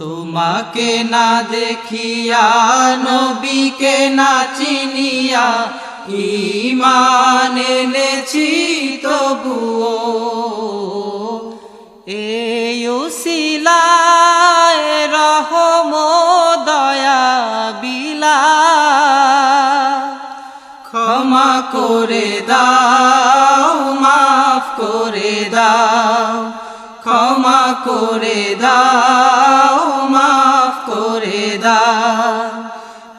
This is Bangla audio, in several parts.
তোমাকে না দেখিয়া, নবীকে না চিনিয়া ইমান এনেছি তবুও। এই রহম দয়া বিলা। ক্ষমা করে দাও, মাফ করে দাও, ক্ষমা করে দাও।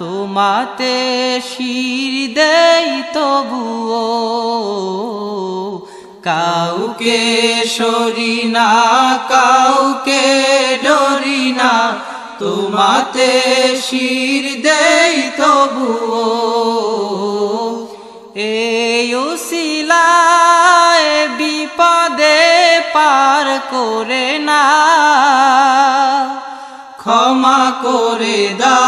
তোমাতে শির দেই তবুও কাউকে সরি না, কাউকে ডরি না, তোমাতে শির দেই তবুও। এই উসিলায় বিপদে পার করে না, ক্ষমা করে দাও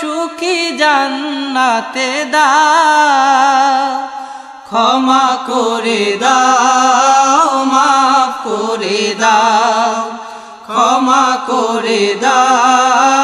সুখী জান্নাতে দা ক্ষমা করে দাও মাফ করে দাও। ক্ষমা করে দাও।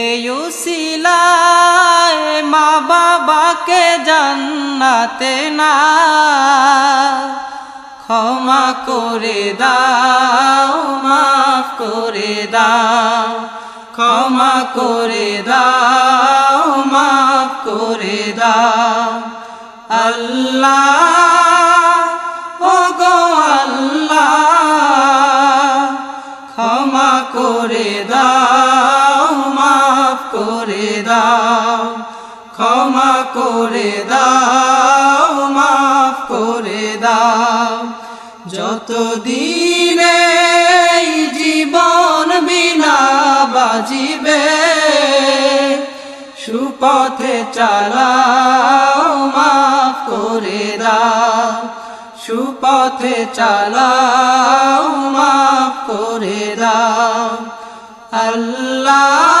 জান্নাতে না। ক্ষমা করে দাও, মাফ করে দাও। ক্ষমা করে দাও, মাফ করে দাও। আল্লাহ ও গো করে দাও, মাফ করে দাও। ক্ষমা করে দাও, মাফ করে দাও। যত দিনে জীবন বিনা বাজিবে, সুপথে চালাও, মাফ করে দাও। সুপথে চালাও, মাফ করে দাও। আল্লাহ